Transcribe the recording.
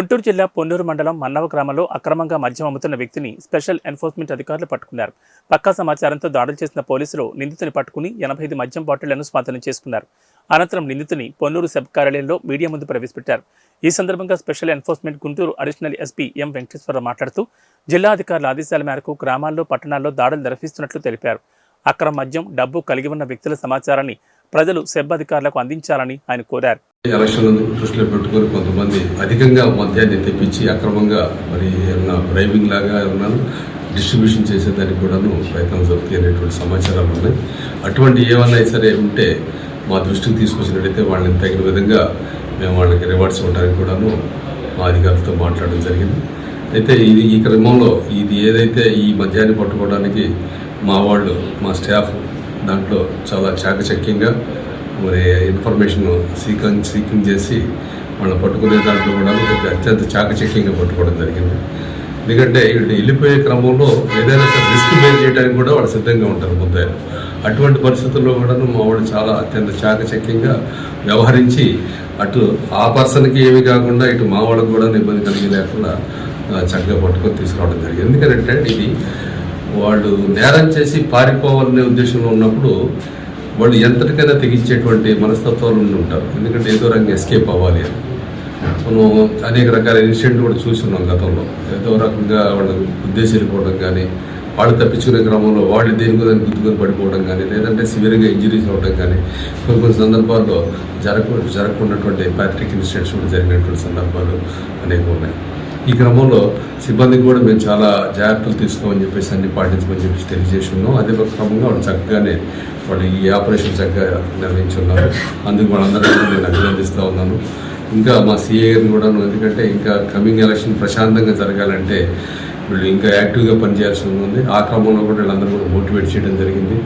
గుంటూరు జిల్లా పొన్నూరు మండలం మన్నవ గ్రామంలో అక్రమంగా మద్యం అమ్ముతున్న వ్యక్తిని స్పెషల్ ఎన్ఫోర్స్మెంట్ అధికారులు పట్టుకున్నారు. పక్కా సమాచారంతో దాడులు చేసిన పోలీసులు నిందితుని పట్టుకుని ఎనభై ఐదు మద్యం బాటిళ్ళను స్వాధీనం చేసుకున్నారు. అనంతరం నిందితుని పొన్నూరు సబ్ కార్యాలయంలో మీడియా ముందు ప్రవేశపెట్టారు. ఈ సందర్భంగా special enforcement Guntur additional SP M Venkateswararao మాట్లాడుతూ జిల్లా అధికారుల ఆదేశాల మేరకు గ్రామాల్లో పట్టణాల్లో దాడులు నిర్వహిస్తున్నట్లు తెలిపారు. అక్రమ మద్యం డబ్బు కలిగి ఉన్న వ్యక్తుల సమాచారాన్ని ప్రజలు సెబ్ అధికారులకు అందించాలని ఆయన కోరారు. ఎలక్షన్లను దృష్టిలో పెట్టుకొని కొంతమంది అధికంగా మద్యాన్ని తెప్పించి అక్రమంగా మరి ఏమన్నా డ్రైవింగ్ లాగా ఏమన్నా డిస్ట్రిబ్యూషన్ చేసేదానికి కూడాను ప్రయత్నం జరుగుతాయి అనేటువంటి సమాచారాలు ఉన్నాయి. అటువంటి ఏమన్నా సరే ఉంటే మా దృష్టికి తీసుకొచ్చినట్టయితే వాళ్ళని తగిన విధంగా మేము వాళ్ళకి రివార్డ్స్ ఇవ్వడానికి కూడాను మా అధికారులతో మాట్లాడడం జరిగింది. అయితే ఇది ఈ క్రమంలో ఇది ఏదైతే ఈ మద్యాన్ని పట్టుకోవడానికి మా వాళ్ళు మా స్టాఫ్ దాంట్లో చాలా చాకచక్యంగా మరి ఇన్ఫర్మేషన్ సీకింగ్ సీకింగ్ చేసి వాళ్ళని పట్టుకునే దాంట్లో కూడా అత్యంత చాకచక్యంగా పట్టుకోవడం జరిగింది. ఎందుకంటే వీళ్ళు వెళ్ళిపోయే క్రమంలో ఏదైనా సరే రిస్క్ బేర్ చేయడానికి కూడా వాళ్ళు సిద్ధంగా ఉంటారు ముద్దాయి అటువంటి పరిస్థితుల్లో కూడా మా వాళ్ళు చాలా అత్యంత చాకచక్యంగా వ్యవహరించి అటు ఆ పర్సన్కి ఏమి కాకుండా ఇటు మా వాళ్ళకు కూడా ఇబ్బంది కలిగి లేకుండా చక్కగా పట్టుకొని తీసుకురావడం జరిగింది. ఎందుకంటే ఇది వాళ్ళు నేరం చేసి పారిపోవాలనే ఉద్దేశంలో ఉన్నప్పుడు వాళ్ళు ఎంతటికైనా తెగించేటువంటి మనస్తత్వాలు ఉంటారు. ఎందుకంటే ఏదో రంగం ఎస్కేప్ అవ్వాలి అని. మనం అనేక రకాల ఇన్సిడెంట్ కూడా చూస్తున్నాం గతంలో. ఏదో రకంగా వాళ్ళు ఉద్దేశం కానీ వాళ్ళు తప్పించుకునే క్రమంలో వాళ్ళు దేనికి దాన్ని గుర్తుకొని పడిపోవడం కానీ లేదంటే సివియర్గా ఇంజరీస్ అవ్వడం కానీ కొన్ని కొన్ని సందర్భాల్లో జరగ జరగకున్నటువంటి ప్యాట్రిక్ ఇన్సిడెంట్స్ కూడా జరిగినటువంటి సందర్భాలు అనేక ఉన్నాయి. ఈ క్రమంలో సిబ్బందికి కూడా మేము చాలా జాగ్రత్తలు తీసుకోమని చెప్పేసి అన్ని పాటించమని చెప్పేసి తెలియజేసి ఉన్నాం. అదే క్రమంగా వాళ్ళు చక్కగానే వాళ్ళు ఈ ఆపరేషన్ చక్కగా నిర్వహించున్నారు. అందుకు వాళ్ళందరూ నేను అభినందిస్తూ ఉన్నాను. ఇంకా మా సీఏ గారిని కూడా ఎందుకంటే ఇంకా కమింగ్ ఎలక్షన్ ప్రశాంతంగా జరగాలంటే వీళ్ళు ఇంకా యాక్టివ్గా పనిచేయాల్సి ఉంది. ఆ క్రమంలో కూడా వీళ్ళందరూ కూడా మోటివేట్ చేయడం జరిగింది.